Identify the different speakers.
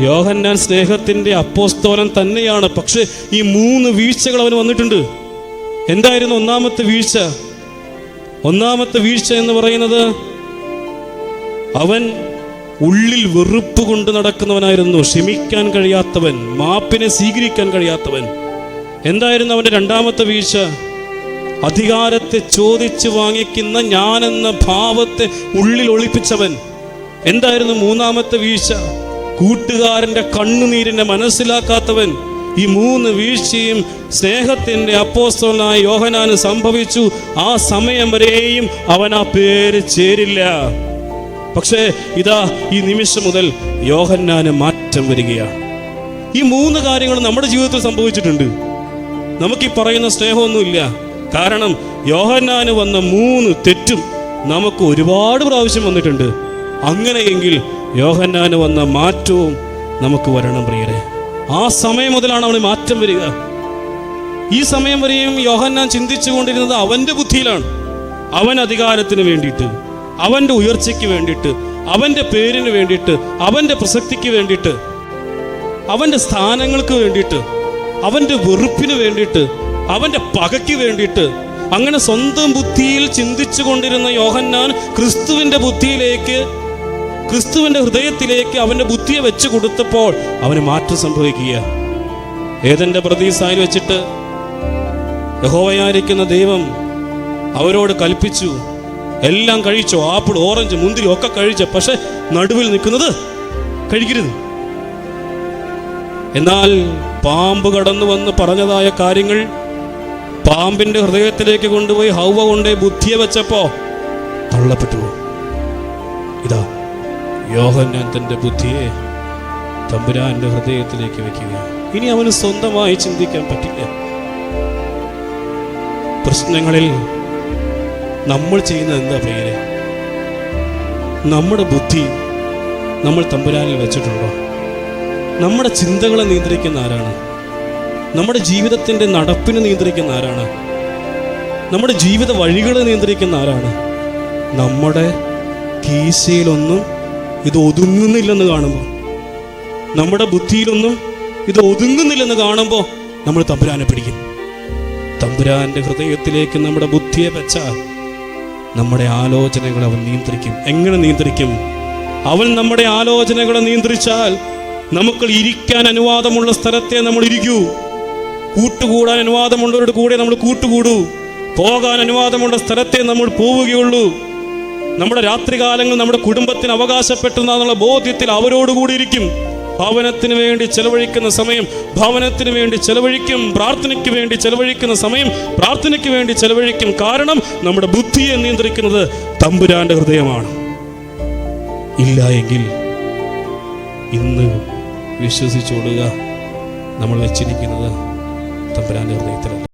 Speaker 1: യോഹന്നാൻ സ്നേഹത്തിന്റെ അപ്പോസ്തോലൻ തന്നെയാണ്. പക്ഷെ ഈ മൂന്ന് വീഴ്ചകൾ അവന് വന്നിട്ടുണ്ട്. എന്തായിരുന്നു ഒന്നാമത്തെ വീഴ്ച? ഒന്നാമത്തെ വീഴ്ച എന്ന് പറയുന്നത് അവൻ ഉള്ളിൽ വെറുപ്പ് കൊണ്ട് നടക്കുന്നവനായിരുന്നു. ക്ഷമിക്കാൻ കഴിയാത്തവൻ മാപ്പിനെ സ്വീകരിക്കാൻ കഴിയാത്തവൻ. എന്തായിരുന്നു അവന്റെ രണ്ടാമത്തെ വീഴ്ച? അധികാരത്തെ ചോദിച്ചു വാങ്ങിക്കുന്ന ഞാനെന്ന ഭാവത്തെ ഉള്ളിൽ ഒളിപ്പിച്ചവൻ. എന്തായിരുന്നു മൂന്നാമത്തെ വീഴ്ച? കൂട്ടുകാരന്റെ കണ്ണുനീരിനെ മനസ്സിലാക്കാത്തവൻ ഈ മൂന്ന് വീഴ്ചയും സ്നേഹത്തിന്റെ അപ്പോസ്തലനായ യോഹനാന് സംഭവിച്ചു. ആ സമയം വരെയും അവൻ ആ പേര് ചേരില്ല. പക്ഷേ ഇതാ ഈ നിമിഷം മുതൽ യോഹന്നാന് മാറ്റം വരികയാണ്. ഈ മൂന്ന് കാര്യങ്ങൾ നമ്മുടെ ജീവിതത്തിൽ സംഭവിച്ചിട്ടുണ്ട്. നമുക്ക് ഈ പറയുന്ന സ്നേഹമൊന്നുമില്ല. കാരണം യോഹന്നാന് വന്ന മൂന്ന് തെറ്റും നമുക്ക് ഒരുപാട് പ്രാവശ്യം വന്നിട്ടുണ്ട്. അങ്ങനെയെങ്കിൽ യോഹന്നാന് വന്ന മാറ്റവും നമുക്ക് വരണം പ്രിയരെ. ആ സമയം മുതലാണ് അവന് മാറ്റം വരിക. ഈ സമയം വരെയും യോഹന്നാൻ ചിന്തിച്ചു കൊണ്ടിരുന്നത് അവന്റെ ബുദ്ധിയിലാണ്. അവൻ അധികാരത്തിന് വേണ്ടിയിട്ട് അവന്റെ ഉയർച്ചയ്ക്ക് വേണ്ടിയിട്ട് അവന്റെ പേരിന് വേണ്ടിയിട്ട് അവന്റെ പ്രസക്തിക്ക് വേണ്ടിയിട്ട് അവന്റെ സ്ഥാനങ്ങൾക്ക് വേണ്ടിയിട്ട് അവന്റെ വെറുപ്പിന് വേണ്ടിയിട്ട് അവന്റെ പകയ്ക്ക് വേണ്ടിയിട്ട് അങ്ങനെ സ്വന്തം ബുദ്ധിയിൽ ചിന്തിച്ചു കൊണ്ടിരുന്ന യോഹന്നാൻ ക്രിസ്തുവിന്റെ ബുദ്ധിയിലേക്ക് ക്രിസ്തുവിന്റെ ഹൃദയത്തിലേക്ക് അവന്റെ ബുദ്ധിയെ വെച്ച് കൊടുത്തപ്പോൾ അവന് മാറ്റം സംഭവിക്കുക. ഏതെന്റെ പ്രതിസായി വെച്ചിട്ട് യഹോവയായിരിക്കുന്ന ദൈവം അവരോട് കൽപ്പിച്ചു എല്ലാം കഴിച്ചോ? ആപ്പിൾ ഓറഞ്ച് മുന്തിരി ഒക്കെ കഴിച്ച പക്ഷെ നടുവിൽ നിൽക്കുന്നത് കഴിക്കരുത്. എന്നാൽ പാമ്പ് കടന്നു വന്ന് പറഞ്ഞതായ കാര്യങ്ങൾ പാമ്പിന്റെ ഹൃദയത്തിലേക്ക് കൊണ്ടുപോയി ഹൗവ കൊണ്ടേ ബുദ്ധിയെ വെച്ചപ്പോ തള്ളപ്പെട്ടു. ഇതാ യോഹന്നാൻ തന്റെ ബുദ്ധിയെ തമ്പുരാന്റെ ഹൃദയത്തിലേക്ക് വെക്കുക. ഇനി അവന് സ്വന്തമായി ചിന്തിക്കാൻ പറ്റില്ല. പ്രശ്നങ്ങളിൽ നമ്മൾ ചെയ്യുന്നത് എന്താ പേര് നമ്മുടെ ബുദ്ധി നമ്മൾ തമ്പുരാനിൽ വെച്ചിട്ടുണ്ടോ? നമ്മുടെ ചിന്തകളെ നിയന്ത്രിക്കുന്ന ആരാണ്? നമ്മുടെ ജീവിതത്തിന്റെ നടപ്പിനെ നിയന്ത്രിക്കുന്ന ആരാണ്? നമ്മുടെ ജീവിത വഴികളെ നിയന്ത്രിക്കുന്ന ആരാണ്? നമ്മുടെ കീശയിലൊന്നും ഇത് ഒതുങ്ങുന്നില്ലെന്ന് കാണുമ്പോൾ നമ്മുടെ ബുദ്ധിയിലൊന്നും ഇത് ഒതുങ്ങുന്നില്ലെന്ന് കാണുമ്പോൾ നമ്മൾ തമ്പുരാനെ പിടിക്കും. തമ്പുരാന്റെ ഹൃദയത്തിലേക്ക് നമ്മുടെ ബുദ്ധിയെ വെച്ചാൽ നമ്മുടെ ആലോചനകൾ അവൻ നിയന്ത്രിക്കും. എങ്ങനെ നിയന്ത്രിക്കും? അവൻ നമ്മുടെ ആലോചനകളെ നിയന്ത്രിച്ചാൽ നമുക്ക് ഇരിക്കാൻ അനുവാദമുള്ള സ്ഥലത്തെ നമ്മൾ ഇരിക്കൂ. കൂട്ടുകൂടാൻ അനുവാദമുള്ളവരുടെ കൂടെ നമ്മൾ കൂട്ടുകൂടൂ. പോകാൻ അനുവാദമുള്ള സ്ഥലത്തെ നമ്മൾ പോവുകയുള്ളൂ. നമ്മുടെ രാത്രികാലങ്ങൾ നമ്മുടെ കുടുംബത്തിന് അവകാശപ്പെട്ടു എന്നുള്ള ബോധ്യത്തിൽ അവരോടുകൂടി ഇരിക്കും ഭവനത്തിന് വേണ്ടി ചെലവഴിക്കുന്ന സമയം ഭവനത്തിന് വേണ്ടി ചെലവഴിക്കും പ്രാർത്ഥനയ്ക്ക് വേണ്ടി ചെലവഴിക്കുന്ന സമയം പ്രാർത്ഥനയ്ക്ക് വേണ്ടി ചെലവഴിക്കും. കാരണം നമ്മുടെ ബുദ്ധിയെ നിയന്ത്രിക്കുന്നത് തമ്പുരാന്റെ ഹൃദയമാണ്. ഇല്ല എങ്കിൽ ഇന്ന് വിശ്വസിച്ചോടുക നമ്മൾ വെച്ചിരിക്കുന്നത് തമ്പുരാന്റെ ഹൃദയത്തിലല്ല.